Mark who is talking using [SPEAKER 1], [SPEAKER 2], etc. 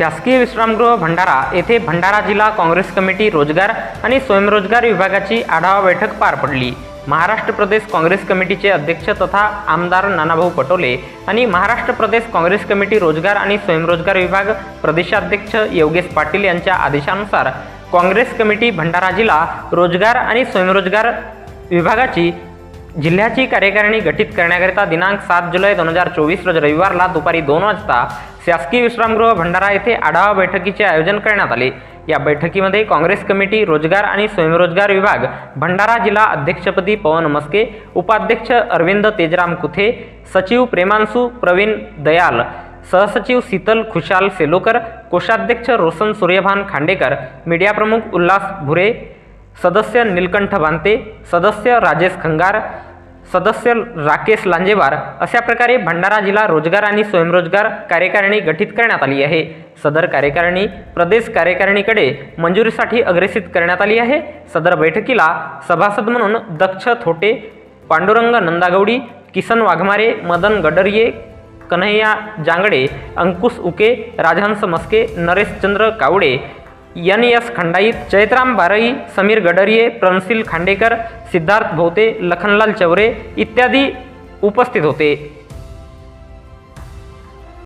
[SPEAKER 1] शासकीय विश्रामगृह भंडारा येथे भंडारा जिल्हा काँग्रेस कमिटी रोजगार आणि स्वयंरोजगार विभागाची आढावा बैठक पार पडली. महाराष्ट्र प्रदेश काँग्रेस कमिटीचे अध्यक्ष तथा आमदार नानाभाऊ पटोले आणि महाराष्ट्र प्रदेश काँग्रेस कमिटी रोजगार आणि स्वयंरोजगार विभाग प्रदेशाध्यक्ष योगेश पाटील यांच्या आदेशानुसार काँग्रेस कमिटी भंडारा जिल्हा रोजगार आणि स्वयंरोजगार विभागाची जिल्ह्याची कार्यकारिणी गठीत करण्याकरिता दिनांक सात जुलै दोन हजार चोवीस रोज रविवारला दुपारी दोन वाजता शासकीय विश्रामगृह भंडारा येथे आढावा बैठकीचे आयोजन करण्यात आले. या बैठकीमध्ये काँग्रेस कमिटी रोजगार आणि स्वयंरोजगार विभाग भंडारा जिल्हा अध्यक्षपदी पवन मस्के उपाध्यक्ष अरविंद तेजराम कुथे सचिव प्रेमांशू प्रवीण दयाल सहसचिव शीतल खुशाल सेलोकर कोषाध्यक्ष रोशन सूर्यभान खांडेकर मीडिया प्रमुख उल्हास भुरे सदस्य नीलकंठ बांते सदस्य राजेश खंगार सदस्य राकेश लांजेवार अशा प्रकारे भंडारा जिल्हा रोजगार आणि स्वयंरोजगार कार्यकारिणी गठीत करण्यात आली आहे. सदर कार्यकारिणी प्रदेश कार्यकारिणीकडे मंजुरीसाठी अग्रेसित करण्यात आली आहे. सदर बैठकीला सभासद म्हणून दक्ष थोटे पांडुरंग नंदागौडी किसन वाघमारे मदन गडरिये कन्हैया जांगडे अंकुश उके राजहंस मस्के नरेशचंद्र कावडे एन एस खंडाईत चैत्राम बारई समीर गडरिये प्रणशील खांडेकर सिद्धार्थ भोवते लखनलाल चवरे इत्यादी उपस्थित होते.